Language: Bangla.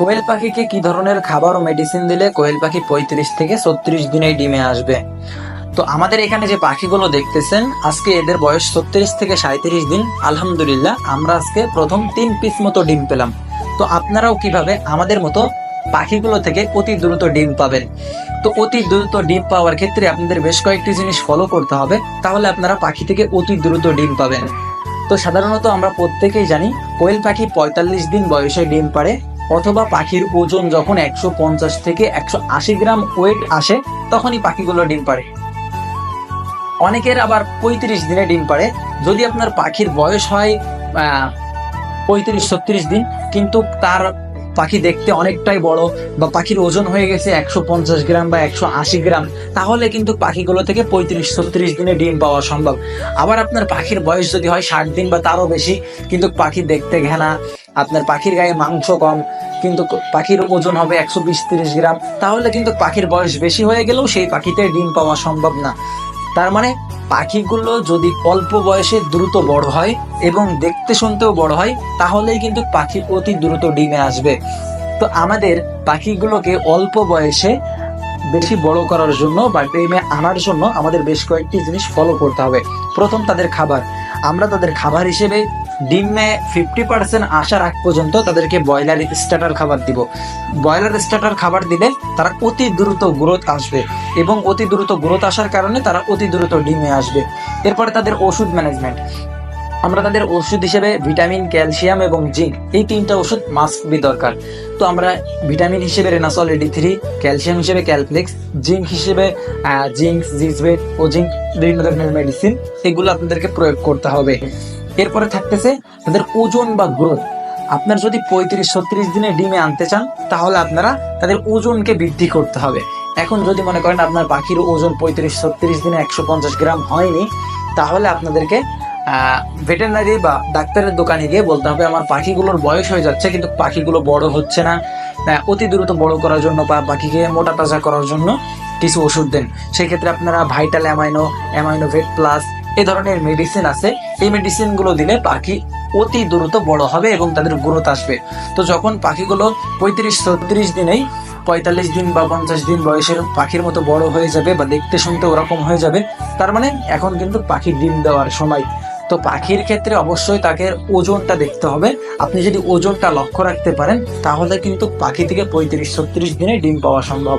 কোয়েল পাখিকে কি ধরনের খাবার ও মেডিসিন দিলে কোয়েল পাখি পঁয়ত্রিশ থেকে ছত্রিশ দিনেই ডিমে আসবে? তো আমাদের এখানে যে পাখিগুলো দেখতেছেন, আজকে এদের বয়স ছত্রিশ থেকে সাঁত্রিশ দিন। আলহামদুলিল্লাহ, আমরা আজকে প্রথম তিন পিস মতো ডিম পেলাম। তো আপনারাও কীভাবে আমাদের মতো পাখিগুলো থেকে অতি দ্রুত ডিম পাবেন? তো অতি দ্রুত ডিম পাওয়ার ক্ষেত্রে আপনাদের বেশ কয়েকটি জিনিস ফলো করতে হবে, তাহলে আপনারা পাখি থেকে অতি দ্রুত ডিম পাবেন। তো সাধারণত আমরা প্রত্যেকেই জানি, কোয়েল পাখি পঁয়তাল্লিশ দিন বয়সে ডিম পারে অথবা পাখির ওজন যখন একশো পঞ্চাশ থেকে একশো আশি গ্রাম ওয়েট আসে, তখনই পাখিগুলো ডিম পারে অনেকের আবার পঁয়ত্রিশ দিনে ডিম পারে যদি আপনার পাখির বয়স হয় পঁয়ত্রিশ ছত্রিশ দিন, কিন্তু তার পাখি দেখতে অনেকটাই বড় বা পাখির ওজন হয়ে গেছে একশো পঞ্চাশ গ্রাম বা একশো আশি গ্রাম, তাহলে কিন্তু পাখিগুলো থেকে পঁয়ত্রিশ ছত্রিশ দিনে ডিম পাওয়া সম্ভব। আবার আপনার পাখির বয়স যদি হয় ষাট দিন বা তারও বেশি, কিন্তু পাখি দেখতে ঘেনা আপনার পাখির গায়ে মাংস কম, কিন্তু পাখির ওজন হবে একশো বিশ তিরিশ গ্রাম, তাহলে কিন্তু পাখির বয়স বেশি হয়ে গেলেও সেই পাখিতে ডিম পাওয়া সম্ভব না। তার মানে পাখিগুলো যদি অল্প বয়সে দ্রুত বড় হয় এবং দেখতে শুনতেও বড় হয়, তাহলেই কিন্তু পাখি অতি দ্রুত ডিমে আসবে। তো আমাদের পাখিগুলোকে অল্প বয়সে বেশি বড় করার জন্য বা ডিমে আনার জন্য আমাদের বেশ কয়েকটি জিনিস ফলো করতে হবে। প্রথম তাদের খাবার। আমরা তাদের খাবার হিসেবে ডিমে ফিফটি পার্সেন্ট আসার আগ পর্যন্ত তাদেরকে ব্রয়লার স্টার্টার খাবার দিব। ব্রয়লার স্টার্টার খাবার দিলে তারা অতি দ্রুত গ্রোথ আসবে এবং অতি দ্রুত গ্রোথ আসার কারণে তারা অতি দ্রুত ডিমে আসবে। এরপরে তাদের ওষুধ ম্যানেজমেন্ট আমরা তাদের ওষুধ হিসেবে ভিটামিন ক্যালসিয়াম এবং জিঙ্ক এই তিনটা ওষুধ মাস্ক বি দরকার। তো আমরা ভিটামিন হিসেবে রেনাসল এডি থ্রি ক্যালসিয়াম হিসেবে ক্যালফ্লেক্স জিঙ্ক হিসেবে জিঙ্ক জিজবেট ও জিঙ্ক বিভিন্ন ধরনের মেডিসিন এগুলো আপনাদেরকে প্রয়োগ করতে হবে। এরপরে থাকতেছে তাদের ওজন বা গ্রোথ আপনার যদি পঁয়ত্রিশ, ছত্রিশ দিনে ডিমে আনতে চান, তাহলে আপনারা তাদের ওজনকে বৃদ্ধি করতে হবে। এখন যদি মনে করেন আপনার পাখির ওজন পঁয়ত্রিশ, ছত্রিশ দিনে একশো পঞ্চাশ গ্রাম হয়নি, তাহলে আপনাদেরকে ভেটেরিনারি বা ডাক্তারের দোকানে গিয়ে বলতে হবে, আমার পাখিগুলোর বয়স হয়ে যাচ্ছে, কিন্তু পাখিগুলো বড় হচ্ছে না। অতি দ্রুত বড় করার জন্য বা পাখিকে মোটা তাজা করার জন্য কিছু ওষুধ দেন। সেক্ষেত্রে আপনারা vital amino amino vet plus এ ধরনের মেডিসিন আছে। এই মেডিসিনগুলো দিলে পাখি অতি দ্রুত বড় হবে এবং তাদের গ্রোথ আসবে। তো যখন পাখিগুলো পঁয়ত্রিশ, ছত্রিশ দিনেই, পঁয়তাল্লিশ দিন বা পঞ্চাশ দিন বয়সের পাখির মতো বড় হয়ে যাবে বা দেখতে শুনতে ওরকম হয়ে যাবে, তার মানে এখন কিন্তু পাখি ডিম দেওয়ার সময়। তো পাখির ক্ষেত্রে অবশ্যই তাকে ওজনটা দেখতে হবে। আপনি যদি ওজনটা লক্ষ্য রাখতে পারেন, তাহলে কিন্তু পাখি থেকে পঁয়ত্রিশ, ছত্রিশ দিনে ডিম পাওয়া সম্ভব।